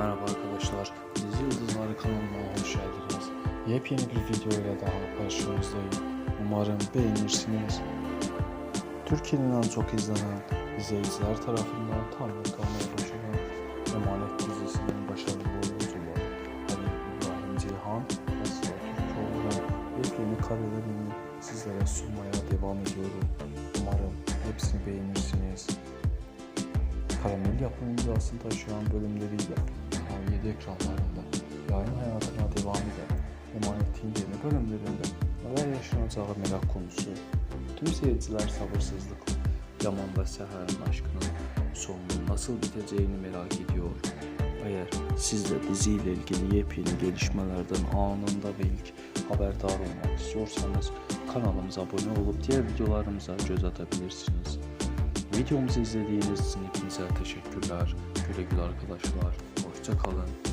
Merhaba arkadaşlar, Dizi Yıldızları kanalına hoş geldiniz. Yepyeni bir video ile daha karşınızdayım. Umarım beğenirsiniz. Türkiye'nin en çok izlenen izleyiciler tarafından tanrı kalmaya başlayan Emanet dizisinin başarılı oyuncuları Ali İbrahim Ceyhan ve Sıla Türkoğlu'nun yepyeni karelerini sizlere sunmaya devam ediyorum. Umarım hepsini beğenirsiniz. Karamel yapım imzasını taşıyan bölümleriyle yeni bölümlerinde neler yaşanacağı merak konusu. Tüm seyirciler sabırsızlıkla Yaman ve Seher'in aşkının sonunun nasıl biteceğini merak ediyor. Eğer siz de diziyle ilgili yepyeni gelişmelerden anında ve ilk haberdar olmak istiyorsanız kanalımıza abone olup diğer videolarımıza göz atabilirsiniz. Videomuzu izlediğiniz için hepinize teşekkürler. Güle güle arkadaşlar. Hoşça kalın.